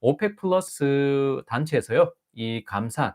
오펙 플러스 단체에서요. 이 감산,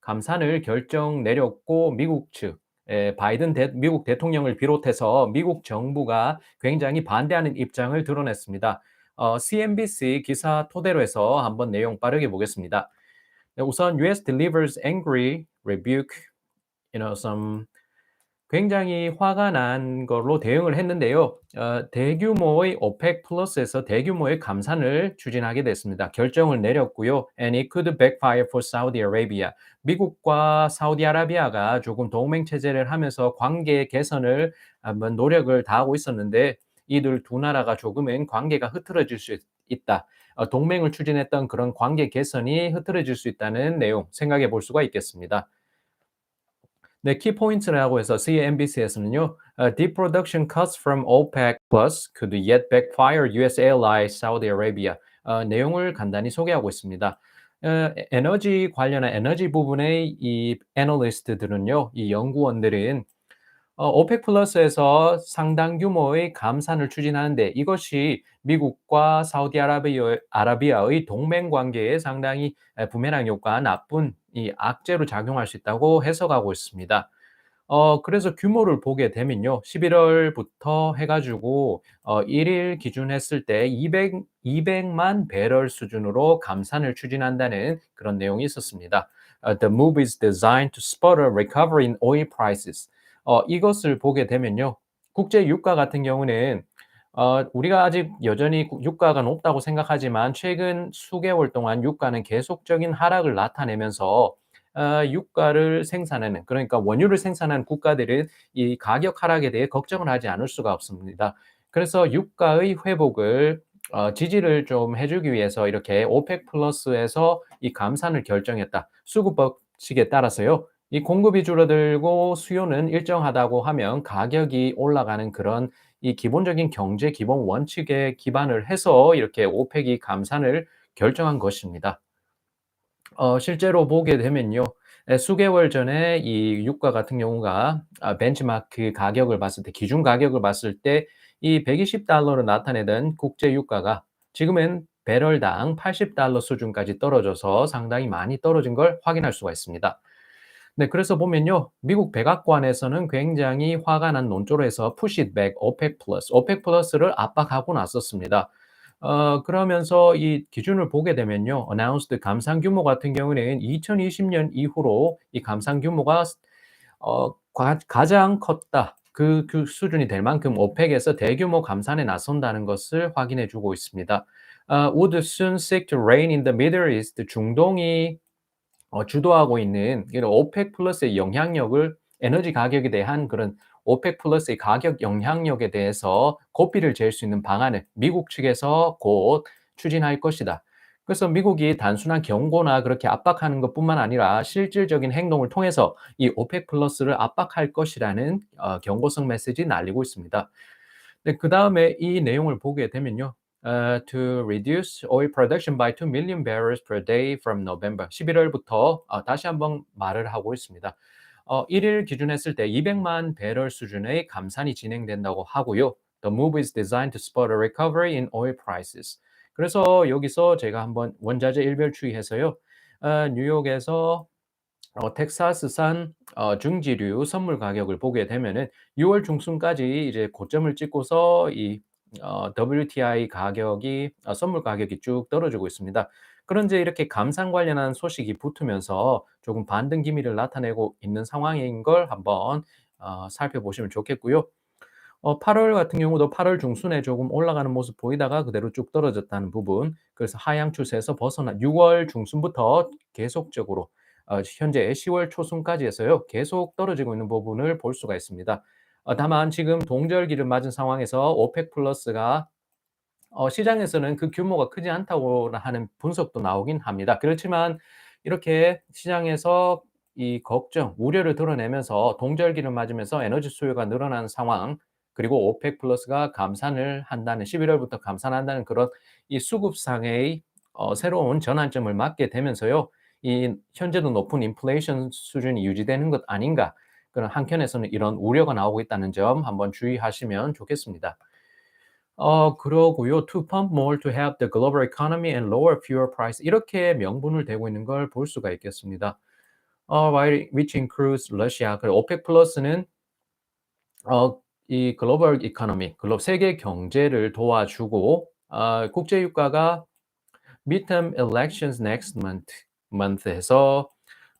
감산을 결정 내렸고 미국 측 에, 바이든 대, 미국 대통령을 비롯해서 미국 정부가 굉장히 반대하는 입장을 드러냈습니다. 어, CNBC 기사 토대로 해서 한번 내용 빠르게 보겠습니다. 네, 우선 US delivers angry rebuke, you know, some 굉장히 화가 난 걸로 대응을 했는데요. 어, 대규모의 오펙 플러스에서 대규모의 감산을 추진하게 됐습니다. 결정을 내렸고요. And it could backfire for Saudi Arabia. 미국과 사우디아라비아가 조금 동맹 체제를 하면서 관계 개선을 한번 노력을 다하고 있었는데 이들 두 나라가 조금은 관계가 흐트러질 수 있다. 어, 동맹을 추진했던 그런 관계 개선이 흐트러질 수 있다는 내용 생각해 볼 수가 있겠습니다. 네, 키포인트라고 해서 CNBC에서는요, uh, deep production cuts from OPEC Plus could yet backfire US ally Saudi Arabia. 어, 내용을 간단히 소개하고 있습니다. 어, 에너지 관련한 에너지 부분의 이 애널리스트들은요, 이 연구원들은 어, 오펙 플러스에서 상당 규모의 감산을 추진하는데 이것이 미국과 사우디아라비아의 동맹 관계에 상당히 부메랑 효과, 나쁜 이 악재로 작용할 수 있다고 해석하고 있습니다. 어, 그래서 규모를 보게 되면요. 11월부터 해가지고 어, 1일 기준 했을 때 200, 200만 배럴 수준으로 감산을 추진한다는 그런 내용이 있었습니다. Uh, the move is designed to spur a recovery in oil prices. 어, 이것을 보게 되면요. 국제 유가 같은 경우는 어, 우리가 아직 여전히 유가가 높다고 생각하지만 최근 수개월 동안 유가는 계속적인 하락을 나타내면서 어, 유가를 생산하는 그러니까 원유를 생산하는 국가들은 이 가격 하락에 대해 걱정을 하지 않을 수가 없습니다. 그래서 유가의 회복을 어, 지지를 좀 해주기 위해서 이렇게 오펙 플러스에서 이 감산을 결정했다. 수급 법칙에 따라서요. 이 공급이 줄어들고 수요는 일정하다고 하면 가격이 올라가는 그런 이 기본적인 경제 기본 원칙에 기반을 해서 이렇게 오펙이 감산을 결정한 것입니다. 어, 실제로 보게 되면요. 수개월 전에 이 유가 같은 경우가 아, 벤치마크 가격을 봤을 때, 기준 가격을 봤을 때 이 120달러로 나타내던 국제 유가가 지금은 배럴당 80달러 수준까지 떨어져서 상당히 많이 떨어진 걸 확인할 수가 있습니다. 네, 그래서 보면요. 미국 백악관에서는 굉장히 화가 난 논조로 해서 it back, OPEC plus, OPEC plus를 압박하고 나섰습니다. 어, 그러면서 이 기준을 보게 되면요. announced 감산 규모 같은 경우는 2020년 이후로 이 감산 규모가 어, 가, 가장 컸다. 그, 그 수준이 될 만큼 오펙에서 대규모 감산에 나선다는 것을 확인해 주고 있습니다. Uh, would soon seek to reign in the Middle East. 중동이 어, 주도하고 있는 오펙 플러스의 영향력을 에너지 가격에 대한 그런 오펙 플러스의 가격 영향력에 대해서 고삐를 잴 수 있는 방안을 미국 측에서 곧 추진할 것이다. 그래서 미국이 단순한 경고나 그렇게 압박하는 것뿐만 아니라 실질적인 행동을 통해서 이 오펙 플러스를 압박할 것이라는 어, 경고성 메시지 날리고 있습니다. 네, 그 다음에 이 내용을 보게 되면요. Uh, to reduce oil production by 2 million barrels per day from November. 11월부터 어, 다시 한번 말을 하고 있습니다. 어, 1일 기준했을 때 200만 배럴 수준의 감산이 진행된다고 하고요. The move is designed to spur a recovery in oil prices. 그래서 여기서 제가 한번 원자재 일별 추이해서요. 어, 뉴욕에서 어, 텍사스산 어, 중지류 선물 가격을 보게 되면은 6월 중순까지 이제 고점을 찍고서 이 어, WTI 가격이 어, 선물 가격이 쭉 떨어지고 있습니다. 그런데 이렇게 감산 관련한 소식이 붙으면서 조금 반등 기미를 나타내고 있는 상황인 걸 한번 어, 살펴보시면 좋겠고요. 어, 8월 같은 경우도 8월 중순에 조금 올라가는 모습 보이다가 그대로 쭉 떨어졌다는 부분. 그래서 하향 추세에서 벗어나 6월 중순부터 계속적으로 어, 현재 10월 초순까지 해서요. 계속 떨어지고 있는 부분을 볼 수가 있습니다. 어, 다만 지금 동절기를 맞은 상황에서 오펙 플러스가 어, 시장에서는 그 규모가 크지 않다고 하는 분석도 나오긴 합니다. 그렇지만 이렇게 시장에서 이 걱정, 우려를 드러내면서 동절기를 맞으면서 에너지 수요가 늘어나는 상황, 그리고 오펙 플러스가 감산을 한다는 11월부터 감산한다는 그런 이 수급상의 어, 새로운 전환점을 맞게 되면서요. 이 현재도 높은 인플레이션 수준이 유지되는 것 아닌가 그런 한켠에서는 이런 우려가 나오고 있다는 점 한번 주의하시면 좋겠습니다. 어 그러고요. "To pump more to help the global economy and lower fuel price." 이렇게 명분을 대고 있는 걸 볼 수가 있겠습니다. 어 which includes Russia. 그 오펙 플러스는 어 이 글로벌 이코노미, 글로 세계 경제를 도와주고 아 국제 유가가 midterm elections next month month에서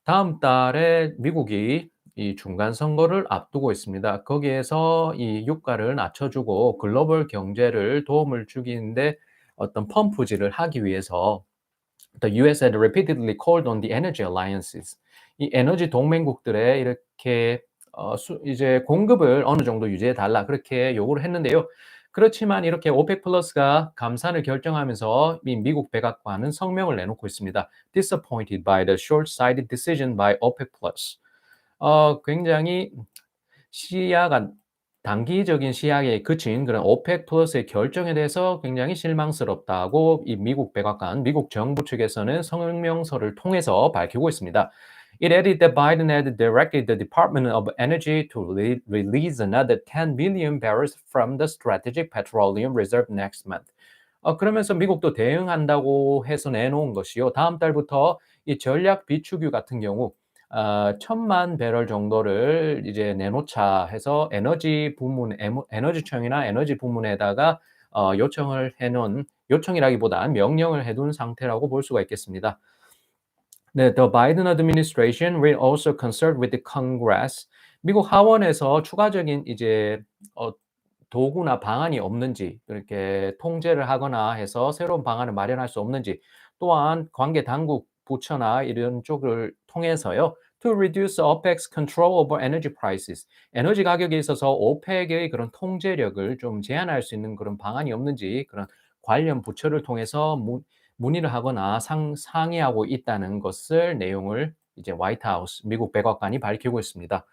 다음 달에 미국이 이 중간 선거를 앞두고 있습니다. 거기에서 이 유가를 낮춰 주고 글로벌 경제를 도움을 주기인데 어떤 펌프질을 하기 위해서 The US had repeatedly called on the energy alliances. 이 에너지 동맹국들에 이렇게 어 수 이제 "공급을 어느 정도 유지해 달라." 그렇게 요구를 했는데요. 그렇지만 이렇게 오펙 플러스가 감산을 결정하면서 미 미국 백악관은 성명을 내놓고 있습니다. "Disappointed by the short-sighted decision by OPEC Plus." 어 굉장히 시야가 단기적인 시야에 그친 그런 오펙 플러스의 결정에 대해서 굉장히 실망스럽다고 이 미국 백악관, 미국 정부 측에서는 성명서를 통해서 밝히고 있습니다. It added that Biden had directed the Department of Energy to re- release another 10 million barrels from the strategic petroleum reserve next month. 어, 그러면서 미국도 대응한다고 해서 내놓은 것이요. 다음 달부터 이 전략 비축유 같은 경우 아 1,000만 배럴 정도를 이제 내놓자 해서 에너지 부문 에너지청이나 에너지 부문에다가 어 요청을 해 놓은 요청이라기보다 명령을 해둔 상태라고 볼 수가 있겠습니다. 네. The Biden administration will also consult with the Congress. 미국 하원에서 추가적인 이제 어 도구나 방안이 없는지 이렇게 통제를 하거나 해서 새로운 방안을 마련할 수 없는지 또한 관계 당국 부처나 이런 쪽을 통해서요. To reduce OPEC's control over energy prices. 에너지 가격에 있어서 오펙의 그런 통제력을 좀 제한할 수 있는 그런 방안이 없는지 그런 관련 부처를 통해서 문 문의를 하거나 상 상의하고 있다는 것을 내용을 이제 화이트 하우스 미국 백악관이 밝히고 있습니다.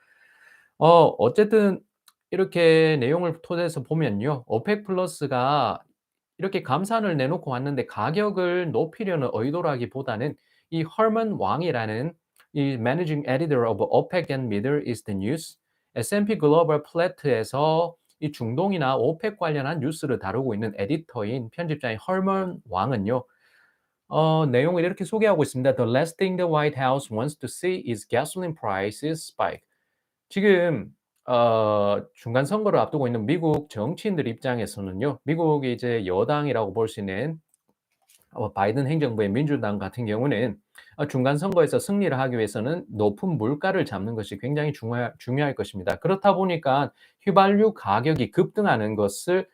어 어쨌든 이렇게 내용을 토대해서 보면요. 오펙 플러스가 이렇게 감산을 내놓고 왔는데 가격을 높이려는 의도라기보다는 이 허먼 왕이라는 이 Managing Editor of OPEC and Middle East News, S&P 글로벌 플래트에서 이 중동이나 오펙 관련한 뉴스를 다루고 있는 에디터인 편집자인 허먼 왕은요. 어 내용을 이렇게 소개하고 있습니다. "The last thing the White House wants to see is gasoline prices spike." 지금 어 중간 선거를 앞두고 있는 미국 정치인들 입장에서는요. 미국이 이제 여당이라고 볼 수 있는 어 바이든 행정부의 민주당 같은 경우는 어 중간 선거에서 승리를 하기 위해서는 높은 물가를 잡는 것이 굉장히 중요할 중요할 것입니다. 그렇다 보니까 휘발유 가격이 급등하는 것을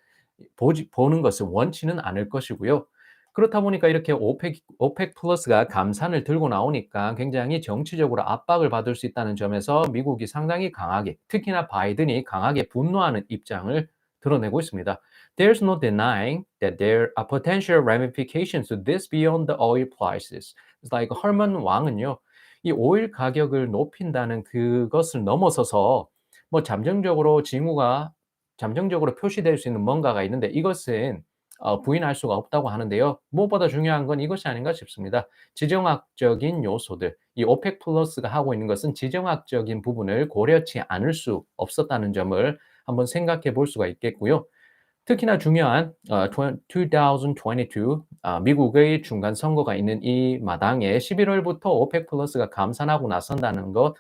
보지 보는 것을 원치는 않을 것이고요. 그렇다 보니까 이렇게 오펙 오펙 플러스가 감산을 들고 나오니까 굉장히 정치적으로 압박을 받을 수 있다는 점에서 미국이 상당히 강하게 특히나 바이든이 강하게 분노하는 입장을 드러내고 있습니다. There's no denying that there are potential ramifications to this beyond the oil prices. It's like 헐먼 왕은요. 이 오일 가격을 높인다는 그것을 넘어서서 뭐 잠정적으로 징후가 잠정적으로 표시될 수 있는 뭔가가 있는데 이것은 어 부인할 수가 없다고 하는데요. 무엇보다 중요한 건 이것이 아닌가 싶습니다. 지정학적인 요소들, 이 오펙 플러스가 하고 있는 것은 지정학적인 부분을 고려치 않을 수 없었다는 점을 한번 생각해 볼 수가 있겠고요. 특히나 중요한 어2022아 미국의 중간 선거가 있는 이 마당에 11 월부터 오펙 플러스가 감산하고 나선다는 것어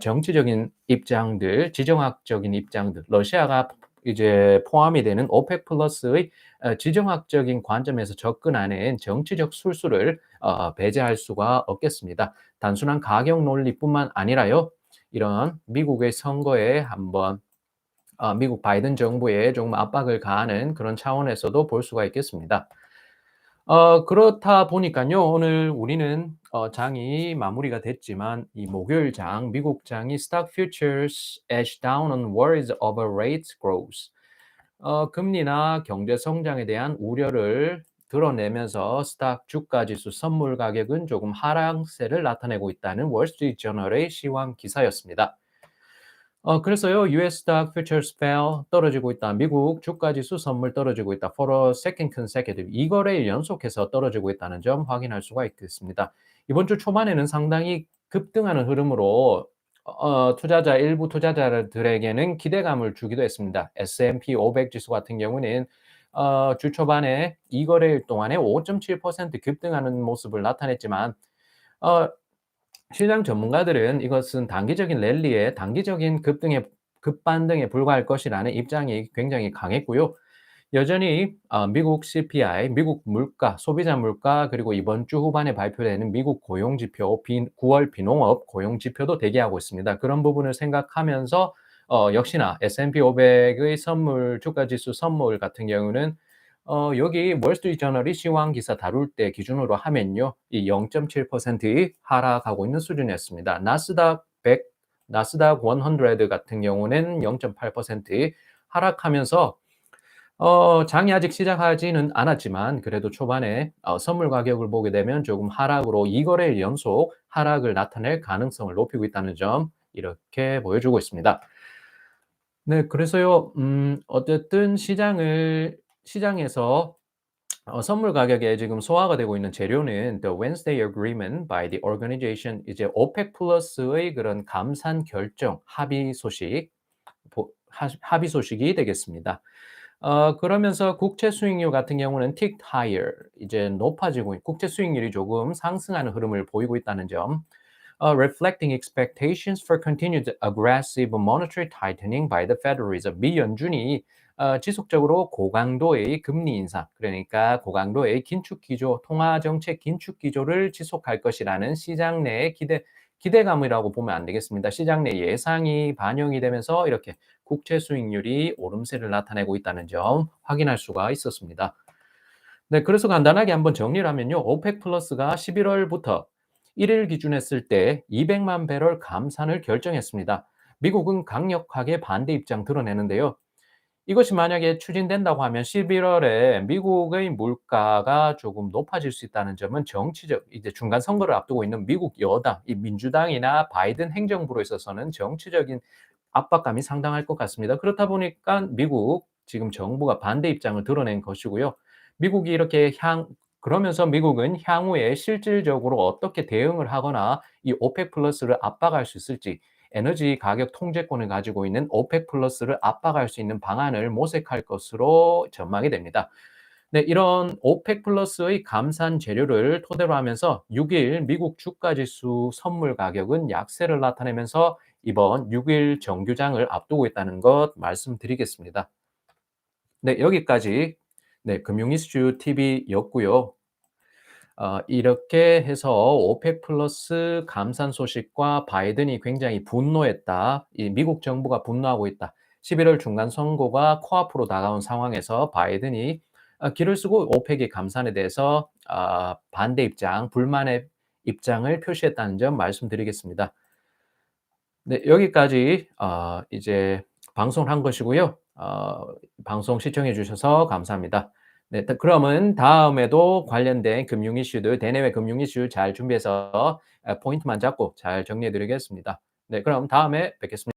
정치적인 입장들, 지정학적인 입장들, 러시아가 이제 포함이 되는 오펙 플러스의 어 지정학적인 관점에서 접근하는 정치적 술수를 어 배제할 수가 없겠습니다. 단순한 가격 논리뿐만 아니라요. 이런 미국의 선거에 한번 어 미국 바이든 정부에 조금 압박을 가하는 그런 차원에서도 볼 수가 있겠습니다. 어 그렇다 보니깐요. 오늘 우리는 어 장이 마무리가 됐지만 이 목요일 장 미국 장이 Stock Futures edge down on worries over rates growth. 어 금리나 경제 성장에 대한 우려를 드러내면서 스탁 주가 지수 선물 가격은 조금 하락세를 나타내고 있다는 월스트리트 저널의 시황 기사였습니다. 어 그래서요. US stock futures fell 떨어지고 있다. 미국 주가 지수 선물 떨어지고 있다. For a second consecutive 2거래일 연속해서 떨어지고 있다는 점 확인할 수가 있겠습니다. 이번 주 초반에는 상당히 급등하는 흐름으로 어 투자자 일부 투자자들에게는 기대감을 주기도 했습니다. S&P 500 지수 같은 경우는 어 주 초반에 이 거래일 동안에 5.7% 급등하는 모습을 나타냈지만 어 시장 전문가들은 이것은 단기적인 랠리에 단기적인 급등에 급반등에 불과할 것이라는 입장이 굉장히 강했고요. 여전히 어 미국 CPI, 미국 물가, 소비자 물가 그리고 이번 주 후반에 발표되는 미국 고용 지표, 비 9월 비농업 고용 지표도 대기하고 있습니다. 그런 부분을 생각하면서 어 역시나 S&P 500의 선물 주가 지수 선물 같은 경우는 어 여기 월스트리트 저널이 시황 기사 다룰 때 기준으로 하면요. 이 0.7%의 하락하고 있는 수준이었습니다. 나스닥 100 나스닥 100 같은 경우는 0.8% 하락하면서 어 장이 아직 시작하지는 않았지만 그래도 초반에 어 선물 가격을 보게 되면 조금 하락으로 2 거래일 연속 하락을 나타낼 가능성을 높이고 있다는 점 이렇게 보여주고 있습니다. 네 그래서요 음 어쨌든 시장을 시장에서 어 선물 가격에 지금 소화가 되고 있는 재료는 The Wednesday Agreement by the Organization 이제 오펙 플러스의 그런 감산 결정 합의 소식 보 하 합의 소식이 되겠습니다. 어 그러면서 국채 수익률 같은 경우는 ticked higher 이제 높아지고 있 국채 수익률이 조금 상승하는 흐름을 보이고 있다는 점. 어 reflecting expectations for continued aggressive monetary tightening by the Federal Reserve. 미 연준이 어 지속적으로 고강도의 금리 인상 그러니까 고강도의 긴축 기조, 통화 정책 긴축 기조를 지속할 것이라는 시장 내의 기대 기대감이라고 보면 안 되겠습니다. 시장 내 예상이 반영이 되면서 이렇게 국채 수익률이 오름세를 나타내고 있다는 점 확인할 수가 있었습니다. 네, 그래서 간단하게 한번 정리를 하면요. 오펙 플러스가 11월부터 1일 기준했을 때 200만 배럴 감산을 결정했습니다. 미국은 강력하게 반대 입장 드러내는데요. 이것이 만약에 추진된다고 하면 11월에 미국의 물가가 조금 높아질 수 있다는 점은 정치적 이제 중간 선거를 앞두고 있는 미국 여당, 이 민주당이나 바이든 행정부로 있어서는 정치적인 압박감이 상당할 것 같습니다. 그렇다 보니까 미국 지금 정부가 반대 입장을 드러낸 것이고요. 미국이 이렇게 향 그러면서 미국은 향후에 실질적으로 어떻게 대응을 하거나 이 오펙 플러스를 압박할 수 있을지 에너지 가격 통제권을 가지고 있는 오펙 플러스를 압박할 수 있는 방안을 모색할 것으로 전망이 됩니다. 네, 이런 오펙 플러스의 감산 재료를 토대로 하면서 6일 미국 주가 지수 선물 가격은 약세를 나타내면서 이번 6일 정규장을 앞두고 있다는 것 말씀드리겠습니다. 네, 여기까지 네, 금융 이슈 TV였고요. 어 이렇게 해서 오펙 플러스 감산 소식과 바이든이 굉장히 분노했다. 이 미국 정부가 분노하고 있다. 11월 중간 선거가 코앞으로 다가온 상황에서 바이든이 어 길을 쓰고 오펙의 감산에 대해서 아 반대 입장, 불만의 입장을 표시했다는 점 말씀드리겠습니다. 네, 여기까지 어 이제 방송을 한 것이고요. 어 방송 시청해 주셔서 감사합니다. 네, 다 그러면 다음에도 관련된 금융 이슈들, 대내외 금융 이슈 잘 준비해서 아 포인트만 잡고 잘 정리해 드리겠습니다. 네, 그럼 다음에 뵙겠습니다.